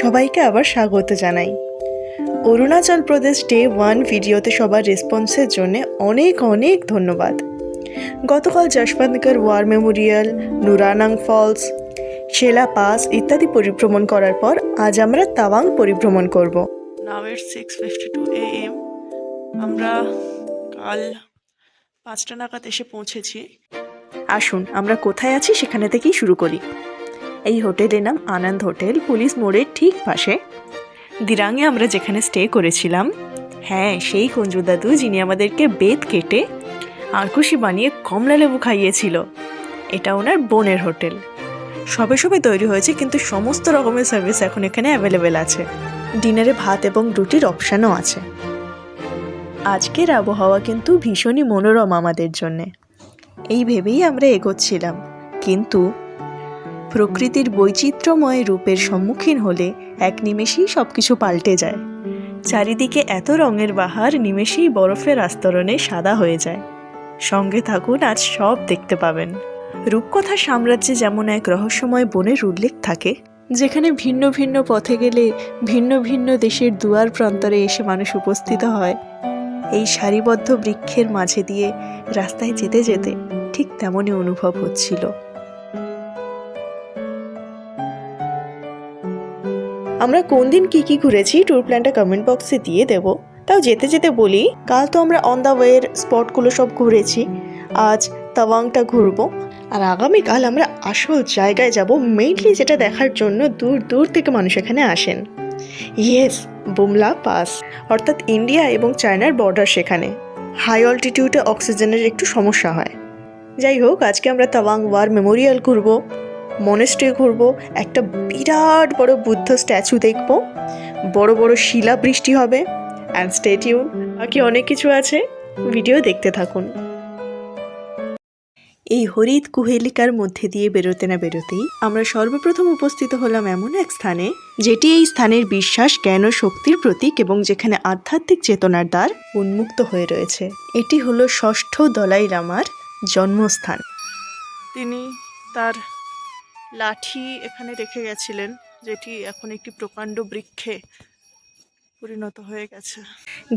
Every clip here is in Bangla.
সবাইকে আবার স্বাগত জানাই। অরুণাচল প্রদেশ ডে ওয়ান ভিডিওতে সবার রেসপন্সের জন্য অনেক অনেক ধন্যবাদ। গতকাল Jaswantgarh war memorial Nuranang falls Sela pass ইত্যাদি পরিভ্রমণ করার পর আজ আমরা তাওয়াং পরিভ্রমণ করব। Now it six fifty two AM আমরা কাল পাঁচটা নাগাদ এসে পৌঁছেছি। আসুন আমরা কোথায় আছি সেখানে থেকেই শুরু করি। এই হোটেলের নাম আনন্দ হোটেল। পুলিশ মোড়ের ঠিক পাশে। দিরাঙে আমরা যেখানে স্টে করেছিলাম হ্যাঁ সেই কঞ্জু দাদু যিনি আমাদেরকে বেত কেটে আরকুশি বানিয়ে কমলা লেবু খাইয়েছিল। এটা ওনার বোনের হোটেল। সবে সবে তৈরি হয়েছে, কিন্তু সমস্ত রকমের সার্ভিস এখন এখানে অ্যাভেলেবেল আছে। ডিনারে ভাত এবং রুটির অপশানও আছে। আজকের আবহাওয়া কিন্তু ভীষণই মনোরম আমাদের জন্যে। এই ভেবেই আমরা এগোচ্ছিলাম। কিন্তু প্রকৃতির বৈচিত্র্যময় রূপের সম্মুখীন হলে এক নিমেষেই সব কিছু পাল্টে যায়। চারিদিকে এত রঙের বাহার নিমেষেই বরফের আস্তরণে সাদা হয়ে যায়। সঙ্গে থাকুন, আজ সব দেখতে পাবেন। রূপকথা সাম্রাজ্যে যেমন এক রহস্যময় বনের উল্লেখ থাকে, যেখানে ভিন্ন ভিন্ন পথে গেলে ভিন্ন ভিন্ন দেশের দুয়ার প্রান্তরে এসে মানুষ উপস্থিত হয়, এই সারিবদ্ধ বৃক্ষের মাঝে দিয়ে রাস্তায় যেতে যেতে ঠিক তেমনই অনুভব হচ্ছিল। আমরা কোন দিন কি কি ঘুরেছি ট্যুর প্ল্যানটা কমেন্ট বক্সে দিয়ে দেব। তাও যেতে যেতে বলি, কাল তো আমরা অন দ্য ওয়ের স্পটগুলো সব ঘুরেছি। আজ তাওয়াংটা ঘুরবো। আর আগামীকাল আমরা আসল জায়গায় যাব মেইনলি যেটা দেখার জন্য দূর দূর থেকে মানুষ এখানে আসেন। ইয়েস বুমলা পাস অর্থাৎ ইন্ডিয়া এবং চায়নার বর্ডার সেখানে। হাই অল্টিটিউডে অক্সিজেনের একটু সমস্যা হয়। যাই হোক, আজকে আমরা তাওয়াং ওয়ার মেমোরিয়াল ঘুরবো। মনেস্ট্রি ঘুরবো, একটা বিরাট বড় বুদ্ধ স্ট্যাচু দেখব। বড় বড় শিলা বৃষ্টি হবে অ্যান্ড স্টেটিউন বাকি অনেক কিছু আছে ভিডিও দেখতে থাকুন। এই হরিদ কুহেলিকার মধ্যে দিয়ে বেরোতে না বেরোতেই আমরা সর্বপ্রথম উপস্থিত হলাম এমন এক স্থানে, যেটি এই স্থানের বিশ্বাস, জ্ঞান ও শক্তির প্রতীক এবং যেখানে আধ্যাত্মিক চেতনার দ্বার উন্মুক্ত হয়ে রয়েছে। এটি হলো ষষ্ঠ দলাই লামার জন্মস্থান। তিনি তার লাঠি এখানে রেখে গেছিলেন, যেটি এখন একটি প্রকাণ্ড বৃক্ষে পরিণত হয়ে গেছে।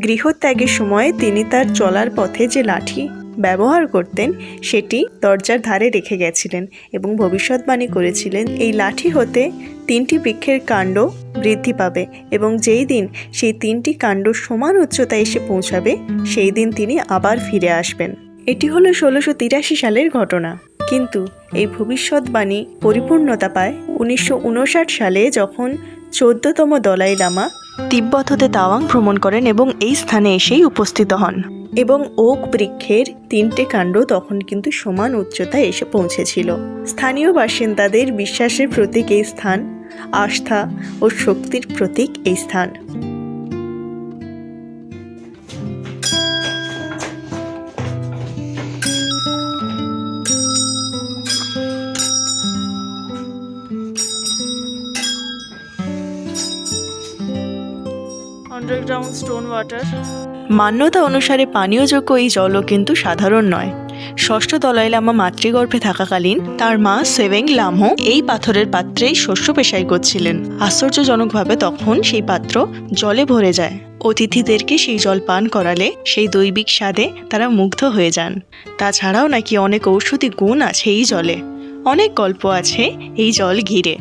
গৃহত্যাগের সময় তিনি তার চলার পথে যে লাঠি ব্যবহার করতেন, সেটি দরজার ধারে রেখে গেছিলেন এবং ভবিষ্যৎবাণী করেছিলেন, এই লাঠি হতে তিনটি বৃক্ষের কাণ্ড বৃদ্ধি পাবে এবং যেই দিন সেই তিনটি কাণ্ড সমান উচ্চতায় এসে পৌঁছাবে, সেই দিন তিনি আবার ফিরে আসবেন। এটি হলো ষোলোশো তিরাশি সালের ঘটনা। কিন্তু এই ভবিষ্যৎবাণী পরিপূর্ণতা পায় উনিশশো উনষাট সালে যখন চোদ্দতম দলাই লামা তিব্বত হতে তাওয়াং ভ্রমণ করেন এবং এই স্থানে এসেই উপস্থিত হন। এবং ওক বৃক্ষের তিনটে কাণ্ড তখন কিন্তু সমান উচ্চতায় এসে পৌঁছেছিল। স্থানীয় বাসিন্দাদের বিশ্বাসের প্রতীক এই স্থান, আস্থা ও শক্তির প্রতীক এই স্থান। আন্ডারগ্রাউন্ড স্টোন ওয়াটার মান্যতা অনুসারে পানীয়যোগ্য এই জলও কিন্তু সাধারণ নয়। ষষ্ঠ দলাই লামা মাতৃগর্ভে থাকাকালীন তার মা সেভেং লামহো এই পাথরের পাত্রেই শস্য পেশাই করছিলেন। আশ্চর্যজনকভাবে তখন সেই পাত্র জলে ভরে যায়। অতিথিদেরকে সেই জল পান করালে সেই দৈবিক স্বাদে তারা মুগ্ধ হয়ে যান। তাছাড়াও নাকি অনেক ঔষধি গুণ আছে এই জলে। অনেক গল্প আছে এই জল ঘিরে।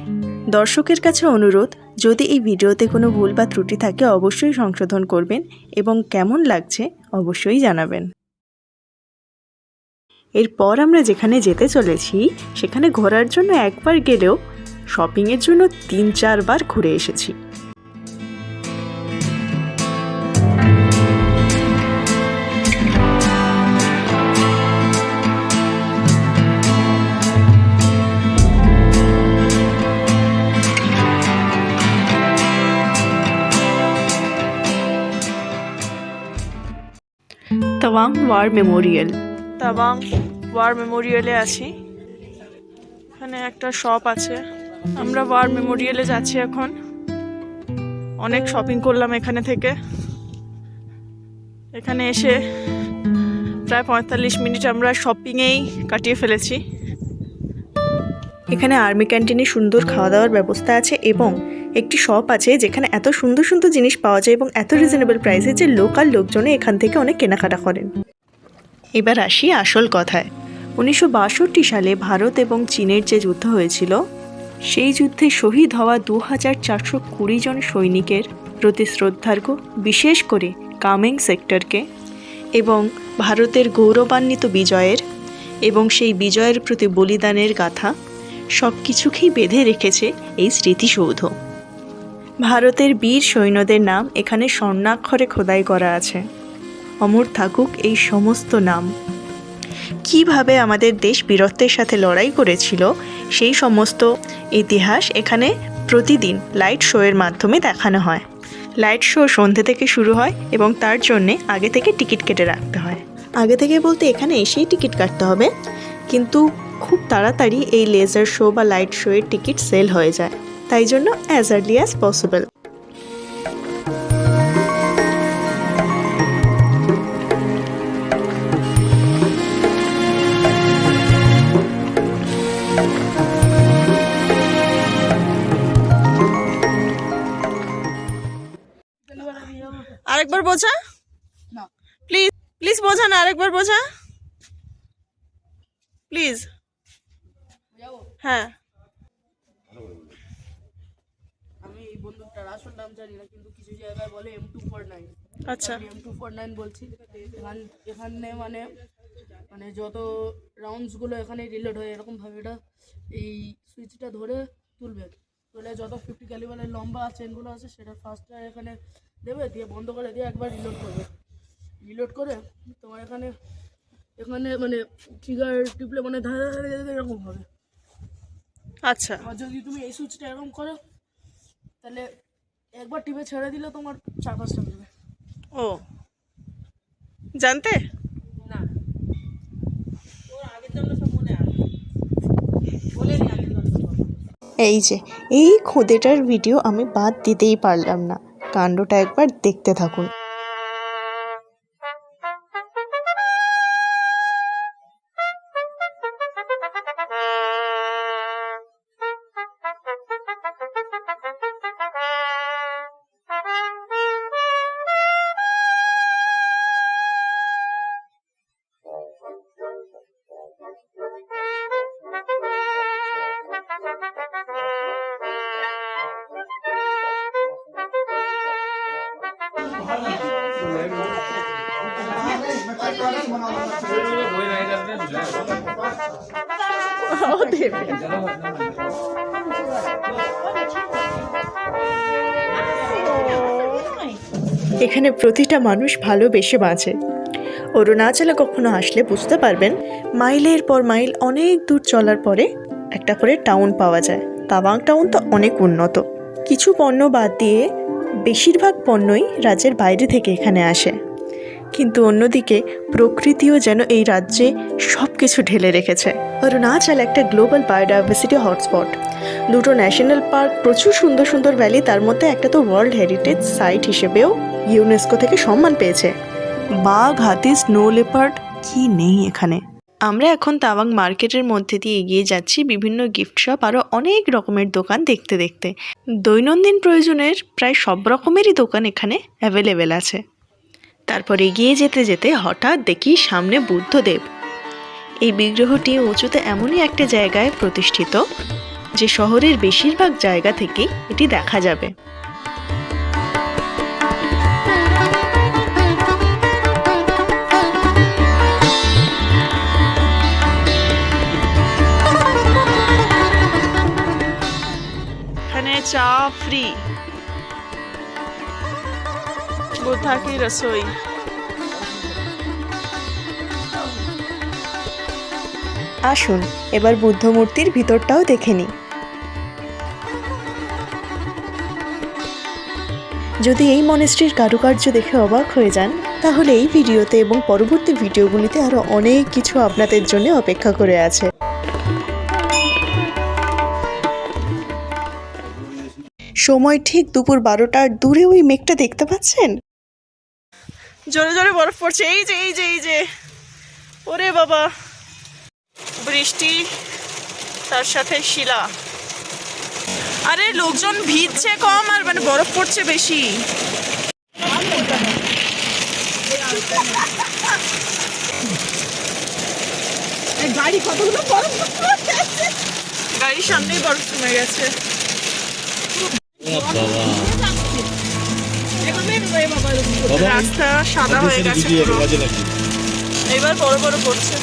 দর্শকের কাছে অনুরোধ যদি এই ভিডিওতে কোনো ভুল বা ত্রুটি থাকে, অবশ্যই সংশোধন করবেন এবং কেমন লাগছে অবশ্যই জানাবেন। এরপর আমরা যেখানে যেতে চলেছি, সেখানে ঘোরার জন্য একবার গেলেও শপিংয়ের জন্য তিন চারবার ঘুরে এসেছি। Tawang war memorial. Tabang war মেমোরিয়ালে আছি। এখানে একটা শপ আছে। আমরা ওয়ার মেমোরিয়ালে যাচ্ছি এখন। অনেক শপিং করলাম এখানে থেকে। এখানে এসে প্রায় পঁয়তাল্লিশ মিনিট আমরা শপিংয়েই কাটিয়ে ফেলেছি। এখানে আর্মি ক্যান্টিনে সুন্দর খাওয়া দাওয়ার ব্যবস্থা আছে এবং একটি শপ আছে যেখানে এত সুন্দর সুন্দর জিনিস পাওয়া যায় এবং এত রিজনেবল প্রাইসে যে লোকাল লোকজনে এখান থেকে অনেক কেনাকাটা করেন। এবার আসি আসল কথায়। উনিশশো বাষট্টি সালে ভারত এবং চীনের যে যুদ্ধ হয়েছিল, সেই যুদ্ধে শহীদ হওয়া দু হাজার চারশো কুড়ি জন সৈনিকের প্রতি শ্রদ্ধার্ঘ, বিশেষ করে কামেং সেক্টরকে এবং ভারতের গৌরবান্বিত বিজয়ের এবং সেই বিজয়ের প্রতি বলিদানের গাথা সব কিছুকেই বেঁধে রেখেছে এই স্মৃতিসৌধ। ভারতের বীর সৈন্যদের নাম এখানে স্বর্ণাক্ষরে খোদাই করা আছে। অমর থাকুক এই সমস্ত নাম। কীভাবে আমাদের দেশ বীরত্বের সাথে লড়াই করেছিল, সেই সমস্ত ইতিহাস এখানে প্রতিদিন লাইট শোয়ের মাধ্যমে দেখানো হয়। লাইট শো সন্ধ্যে থেকে শুরু হয় এবং তার জন্যে আগে থেকে টিকিট কেটে রাখতে হয়। আগে থেকে বলতে এখানে এসেই টিকিট কাটতে হবে, কিন্তু খুব তাড়াতাড়ি এই লেজার শো বা লাইট শোয়ের টিকিট সেল হয়ে যায়। তাই জন্য অ্যাজ আর্লি অ্যাজ পসিবল আরেকবার বোঝা? প্লিজ প্লিজ বোঝা না আরেকবার বোঝা। প্লিজ হ্যাঁ আমি বন্দুকটার আসল নাম জানি না কিন্তু কিছু জায়গায় বলে এম টু ফোর নাইন আচ্ছা। এম টু ফোর নাইন বলছি। এখান এখানে মানে মানে যত রাউন্ডসগুলো এখানে রিলোড হয় এরকমভাবে এটা এই সুইচটা ধরে তুলবে। তুলে যত ফিফটি ক্যালিবারের লম্বা চেনগুলো আছে সেটা ফার্স্টে এখানে দেবে দিয়ে বন্ধ করে দিয়ে একবার রিলোড করবে। রিলোড করে তোমার এখানে এখানে মানে ট্রিগার টিপলে মানে ধারে ধারে ধারে এরকম হবে। আচ্ছা। আর যদি তুমি এই সুইচটা এরকম করো তাহলে একবার টিপে ছেড়ে দিলে তোমার চার পাঁচটা মিলবে ও। জানতে? না। এই যে এই খোদেটার ভিডিও আমি বাদ দিতেই পারলাম না। কাণ্ডটা একবার দেখতে থাকুন। এখানে প্রতিটা মানুষ ভালোবেসে বাঁচে। অরুণাচলে কখনো আসলে বুঝতে পারবেন, মাইলের পর মাইল অনেক দূর চলার পরে একটা করে টাউন পাওয়া যায়। তাওয়াং টাউন তো অনেক উন্নত। কিছু পণ্য বাদ দিয়ে বেশিরভাগ পণ্যই রাজ্যের বাইরে থেকে এখানে আসে। কিন্তু অন্যদিকে প্রকৃতিও যেন এই রাজ্যে সব কিছু ঢেলে রেখেছে। অরুণাচল একটা গ্লোবাল বায়োডাইভার্সিটি হটস্পট। দুটো ন্যাশনাল পার্ক, প্রচুর সুন্দর সুন্দর ভ্যালি, তার মধ্যে একটা তো ওয়ার্ল্ড হেরিটেজ সাইট হিসেবেও ইউনেস্কো থেকে সম্মান পেয়েছে। বাঘ, হাতি, স্নো লেপার্ড, কি নেই এখানে? আমরা এখন তাওয়াং মার্কেটের মধ্যে দিয়ে এগিয়ে যাচ্ছি বিভিন্ন গিফট শপ আরও অনেক রকমের দোকান দেখতে দেখতে। দৈনন্দিন প্রয়োজনের প্রায় সব রকমেরই দোকান এখানে অ্যাভেলেবেল আছে। তারপর এগিয়ে যেতে যেতে হঠাৎ দেখি সামনে বুদ্ধদেব। এই বিগ্রহটি উঁচুতে এমনই একটা জায়গায় প্রতিষ্ঠিত, যে শহরের বেশিরভাগ জায়গা থেকে এটি দেখা যাবে। এখানে চা ফ্রি। বুদ্ধা কি রসোই। আসুন, এবার বুদ্ধ মূর্তির ভিতরটাও দেখে নিই। যদি এই মনেস্ট্রির কারুকার্য দেখে অবাক হয়ে যান, তাহলে এই ভিডিওতে এবং পরবর্তী ভিডিওগুলিতে আরও অনেক কিছু আপনাদের জন্য অপেক্ষা করে আছে। সময় ঠিক দুপুর বারোটার দূরে ওই মেঘটা দেখতে পাচ্ছেন? জোরে জোরে বরফ পড়ছে। এই যে এই যে এই যে। ওরে বাবা। বৃষ্টি তার সাথে শিলা। আরে লোকজন ভিড়ছে কম আর মানে বরফ পড়ছে বেশি। গাড়ি কতগুলো বরফ গাড়ির সামনেই বরফ জমে গেছে। রাস্তা সাদা হয়ে গেছে এবার বড় বড় পড়ছে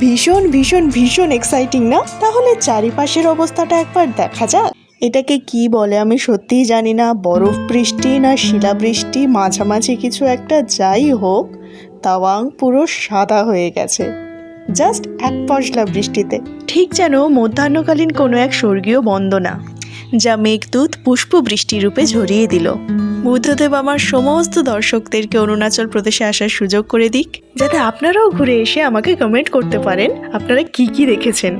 ভীষণ ভীষণ ভীষণ এক্সাইটিং না? তাহলে চারিপাশের অবস্থাটা একবার দেখা যাক। এটাকে কি বলে আমি সত্যিই জানি না। বরফ বৃষ্টি না শিলাবৃষ্টি মাঝামাঝি কিছু একটা যাই হোক, তাওয়াং পুরো সাদা হয়ে গেছে। জাস্ট এক পশলা বৃষ্টিতে। ঠিক যেন মধ্যাহ্নকালীন কোনো এক স্বর্গীয় বন্দনা, যা মেঘদূত পুষ্প বৃষ্টি রূপে ঝরিয়ে দিল। বুদ্ধদেব আমার সমস্ত দর্শকদেরকে অরুণাচল প্রদেশে আসার সুযোগ করে দিক, যাতে আপনারাও ঘুরে এসে আমাকে কমেন্ট করতে পারেন। আপনারা কি কি দেখেছেন?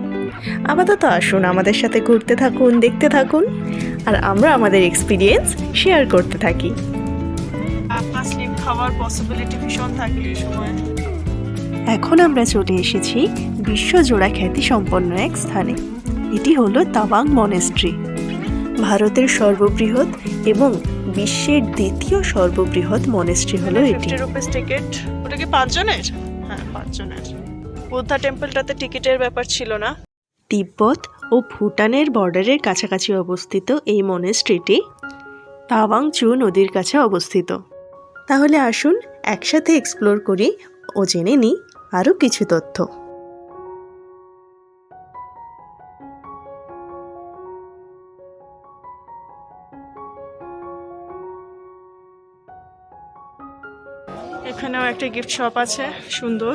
আপাতত আসুন, আমাদের সাথে ঘুরতে থাকুন, দেখতে থাকুন, আর আমরা আমাদের এক্সপিরিয়েন্স শেয়ার করতে থাকি। খাওয়ার ভীষণ এই সময় এখন আমরা চলে এসেছি বিশ্বজোড়া খ্যাতি সম্পন্ন এক স্থানে। এটি হলো তাবাং মনেস্ট্রি। ভারতের সর্ববৃহৎ এবং বিশ্বের দ্বিতীয় সর্ববৃহৎ মনেস্ট্রি হলো এটি। ফিফটি রুপিস টিকিট ওটা কি পাঁচজনের? হ্যাঁ পাঁচজনের। বুদ্ধা টেম্পলটাতে টিকিটের ব্যাপার ছিল না। তিব্বত ও ভুটানের বর্ডারের কাছাকাছি অবস্থিত এই মনেস্ট্রিটি তাওয়াংচু নদীর কাছে অবস্থিত। তাহলে আসুন একসাথে এক্সপ্লোর করি ও জেনে নিই আরও কিছু তথ্য। এখানেও একটা গিফট শপ আছে সুন্দর।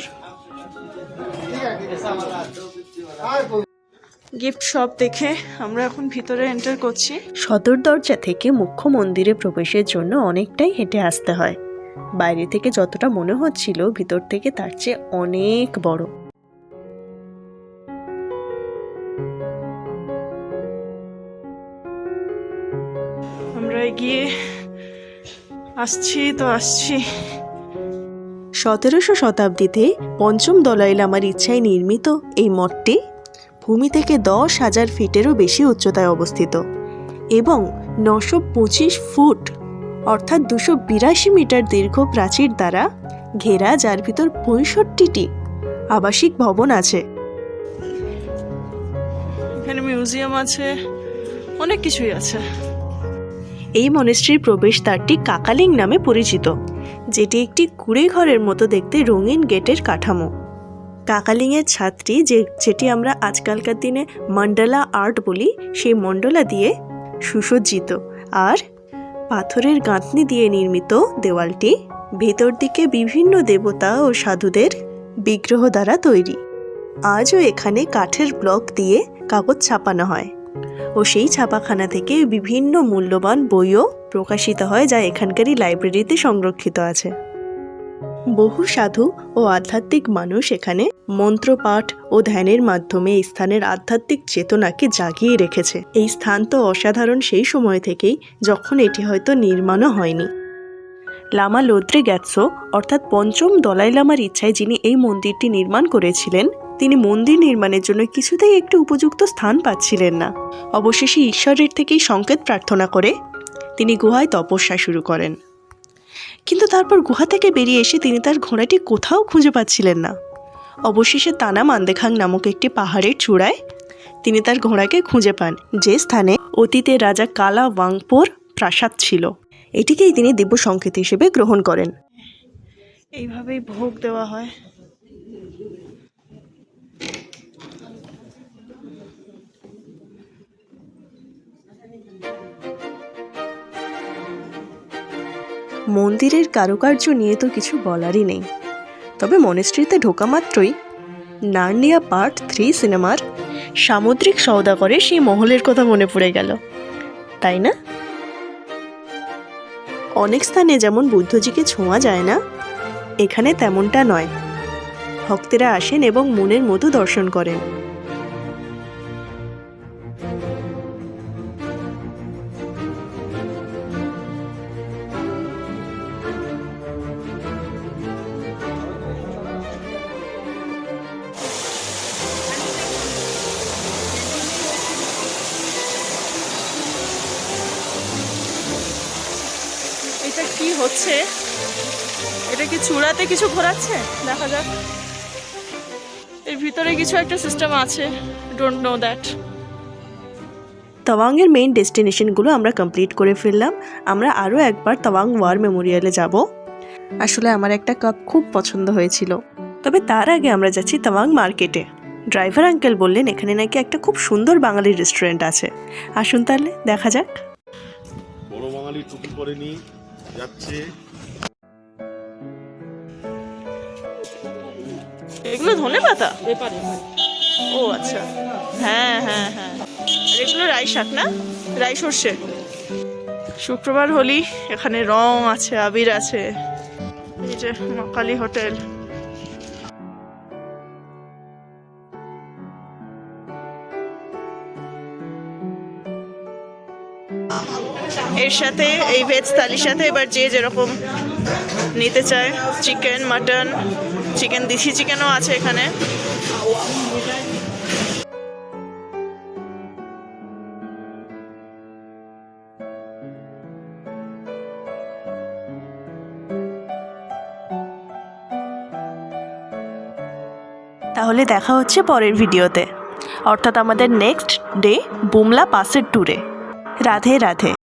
গিফট শপ দেখে আমরা এখন ভিতরে এন্টার করছি। সদর দরজা থেকে মুখ্য মন্দিরে প্রবেশের জন্য অনেকটাই হেঁটে আসতে হয়। বাইরে থেকে যতটা মনে হচ্ছিল ভিতর থেকে তার চেয়ে অনেক বড়। আমরা গিয়ে আসছি তো আসছি। সতেরোশো শতাব্দীতে পঞ্চম দলাই লামার ইচ্ছায় নির্মিত এই মঠটি ভূমি থেকে দশ হাজার ফিটেরও বেশি উচ্চতায় অবস্থিত এবং নশো পঁচিশ ফুট অর্থাৎ দুশো বিরাশি মিটার দীর্ঘ প্রাচীর দ্বারা ঘেরা যার ভিতর পঁয়ষট্টিটি আবাসিক ভবন আছে। এখানে মিউজিয়াম আছে অনেক কিছুই আছে। এই মনেস্ট্রির প্রবেশদ্বারটি কাকালিং নামে পরিচিত। যেটি একটি কুড়ে ঘরের মতো দেখতে রঙিন গেটের কাঠামো। কাকালিংয়ের ছাত্রী যে, যেটি আমরা আজকালকার দিনে মন্ডলা আর্ট বলি, সেই মন্ডলা দিয়ে সুসজ্জিত আর পাথরের গাঁথনি দিয়ে নির্মিত দেওয়ালটি ভেতর দিকে বিভিন্ন দেবতা ও সাধুদের বিগ্রহ দ্বারা তৈরি। আজও এখানে কাঠের ব্লক দিয়ে কাগজ ছাপানো হয় ও সেই ছাপাখানা থেকে বিভিন্ন মূল্যবান বইও প্রকাশিত হয় যা এখানকারই লাইব্রেরিতে সংরক্ষিত আছে। বহু সাধু ও আধ্যাত্মিক মানুষ এখানে মন্ত্রপাঠ ও ধ্যানের মাধ্যমে এই স্থানের আধ্যাত্মিক চেতনাকে জাগিয়ে রেখেছে। এই স্থান তো অসাধারণ সেই সময় থেকেই যখন এটি হয়তো নির্মাণও হয়নি। লামা লোদ্রে গ্যাৎসো, অর্থাৎ পঞ্চম দলাই লামার ইচ্ছায় যিনি এই মন্দিরটি নির্মাণ করেছিলেন, তিনি মন্দির নির্মাণের জন্য কিছুতেই একটি উপযুক্ত স্থান পাচ্ছিলেন না। অবশেষে ঈশ্বরের থেকেই সংকেত প্রার্থনা করে তিনি গুহায় তপস্যা শুরু করেন। কিন্তু তারপর গুহা থেকে বেরিয়ে এসে তিনি তার ঘোড়াটি কোথাও খুঁজে পাচ্ছিলেন না। অবশেষে তানা মান্দেখাং নামক একটি পাহাড়ের চূড়ায় তিনি তার ঘোড়াকে খুঁজে পান, যে স্থানে অতীতে রাজা কালা ওয়াংপোর প্রাসাদ ছিল। এটিকেই তিনি দিব্য সংকেত হিসেবে গ্রহণ করেন। এইভাবেই ভোগ দেওয়া হয়। মন্দিরের কারুকার্য নিয়ে তো কিছু বলারই নেই। তবে মনেস্ট্রিতে ঢোকা মাত্রই নার্নিয়া পার্ট থ্রি সিনেমার সামুদ্রিক সওদাগরের সেই মহলের কথা মনে পড়ে গেল। তাই না? অনেক স্থানে যেমন বুদ্ধজিকে ছোঁয়া যায় না, এখানে তেমনটা নয়। ভক্তেরা আসেন এবং মনের মতো দর্শন করেন। হচ্ছে? এটা কি চূড়াতে কিছু ঘোরাচ্ছে? দেখা যাক। এর ভিতরে কিছু একটা সিস্টেম আছে। ডোন্ট নো দ্যাট তাওয়াংয়ের মেইন ডেস্টিনেশনগুলো আমরা কমপ্লিট করে ফেললাম। আমরা আরও একবার তাওয়াং ওয়ার মেমোরিয়ালে যাব। আসলে আমার একটা কাপ খুব পছন্দ হয়েছিল। তবে তার আগে আমরা যাচ্ছি তাওয়াং মার্কেটে ড্রাইভার আঙ্কেল বললেন এখানে নাকি একটা খুব সুন্দর বাঙালি রেস্টুরেন্ট আছে। আসুন তাহলে দেখা যাক। বড় বাঙালি টুপি পরে নি যাচ্ছে। এগুলো ধনে পাতা? ও আচ্ছা। হ্যাঁ হ্যাঁ হ্যাঁ। আর এগুলো রাই শাক না? রাই সর্ষে। শুক্রবার হলি এখানে রং আছে আবির আছে। এই যে মকালি কালী হোটেল। এর সাথে, এই ভেজ থালির সাথে এবার যে যেরকম নিতে চায় চিকেন মাটন চিকেন দিশি চিকেনও আছে এখানে। তাহলে দেখা হচ্ছে পরের ভিডিওতে। অর্থাৎ আমাদের নেক্সট ডে বুমলা পাসের ট্যুরে राधे राधे।